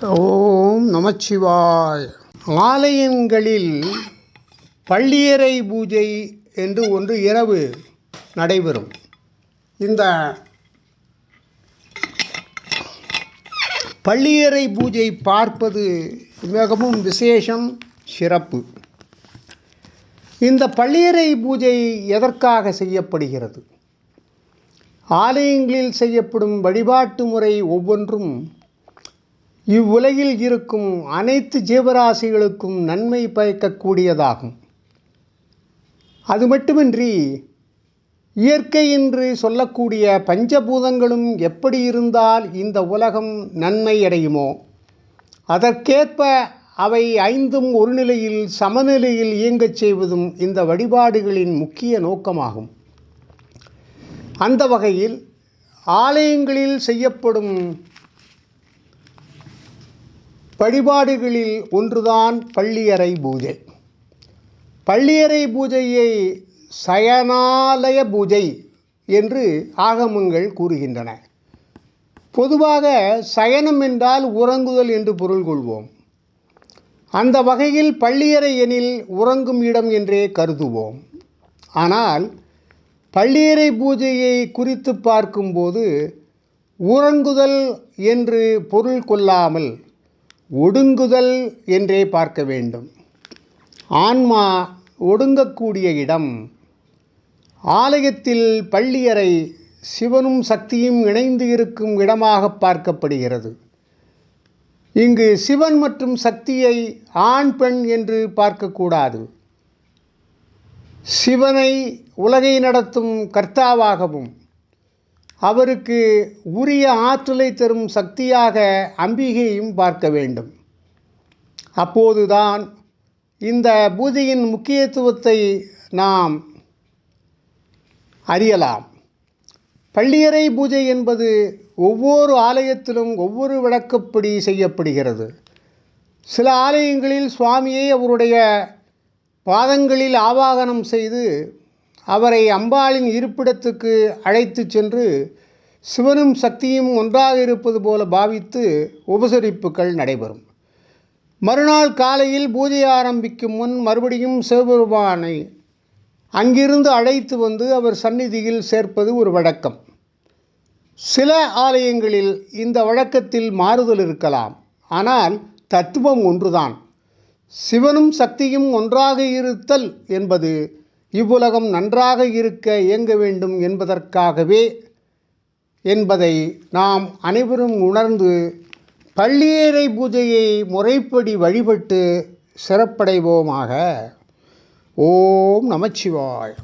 ஓம் நமச்சிவாய். ஆலயங்களில் பள்ளியறை பூஜை என்று ஒன்று இரவு நடைபெறும். இந்த பள்ளியறை பூஜை பார்ப்பது மிகவும் விசேஷம் சிறப்பு. இந்த பள்ளியறை பூஜை எதற்காக செய்யப்படுகிறது? ஆலயங்களில் செய்யப்படும் வழிபாட்டு முறை ஒவ்வொன்றும் இவ்வுலகில் இருக்கும் அனைத்து ஜீவராசிகளுக்கும் நன்மை பயக்கக்கூடியதாகும். அது மட்டுமின்றி இயற்கை என்று சொல்லக்கூடிய பஞ்சபூதங்களும் எப்படி இருந்தால் இந்த உலகம் நன்மை அடையுமோ அதற்கேற்ப அவை ஐந்தும் ஒரு நிலையில் சமநிலையில் இயங்கச் செய்வதும் இந்த வழிபாடுகளின் முக்கிய நோக்கமாகும். அந்த வகையில் ஆலயங்களில் செய்யப்படும் வழிபாடுகளில் ஒன்றுதான் பள்ளியறை பூஜை. பள்ளியறை பூஜையை சயனாலய பூஜை என்று ஆகமங்கள் கூறுகின்றன. பொதுவாக சயனம் என்றால் உறங்குதல் என்று பொருள் கொள்வோம். அந்த வகையில் பள்ளியறை எனில் உறங்கும் இடம் என்றே கருதுவோம். ஆனால் பள்ளியறை பூஜையை குறித்து பார்க்கும்போது உறங்குதல் என்று பொருள் கொள்ளாமல் ஒடுங்குதல் என்றே பார்க்க வேண்டும். ஆன்மா ஒடுங்கக்கூடிய இடம் ஆலயத்தில் பள்ளியறை சிவனும் சக்தியும் இணைந்து இருக்கும் இடமாக பார்க்கப்படுகிறது. இங்கு சிவன் மற்றும் சக்தியை ஆண் பெண் என்று பார்க்கக்கூடாது. சிவனை உலகை நடத்தும் கர்த்தாவாகவும் அவருக்கு உரிய ஆற்றலை தரும் சக்தியாக அம்பிகையும் பார்க்க வேண்டும். அப்போதுதான் இந்த பூஜையின் முக்கியத்துவத்தை நாம் அறியலாம். பள்ளியறை பூஜை என்பது ஒவ்வொரு ஆலயத்திலும் ஒவ்வொரு விளக்கப்படி செய்யப்படுகிறது. சில ஆலயங்களில் சுவாமியை அவருடைய பாதங்களில் ஆவாகனம் செய்து அவரை அம்பாளின் இருப்பிடத்துக்கு அழைத்து சென்று சிவனும் சக்தியும் ஒன்றாக இருப்பது போல பாவித்து உபசரிப்புகள் நடைபெறும். மறுநாள் காலையில் பூஜை ஆரம்பிக்கும் முன் மறுபடியும் சிவபெருமானை அங்கிருந்து அழைத்து வந்து அவர் சந்நிதியில் சேர்ப்பது ஒரு வழக்கம். சில ஆலயங்களில் இந்த வழக்கத்தில் மாறுதல் இருக்கலாம். ஆனால் தத்துவம் ஒன்றுதான். சிவனும் சக்தியும் ஒன்றாக இருத்தல் என்பது இவ்வுலகம் நன்றாக இருக்க இயங்க வேண்டும் என்பதற்காகவே என்பதை நாம் அனைவரும் உணர்ந்து பள்ளியேறை பூஜையை முறைப்படி வழிபட்டு சிறப்படைவோமாக. ஓம் நமச்சிவாய்.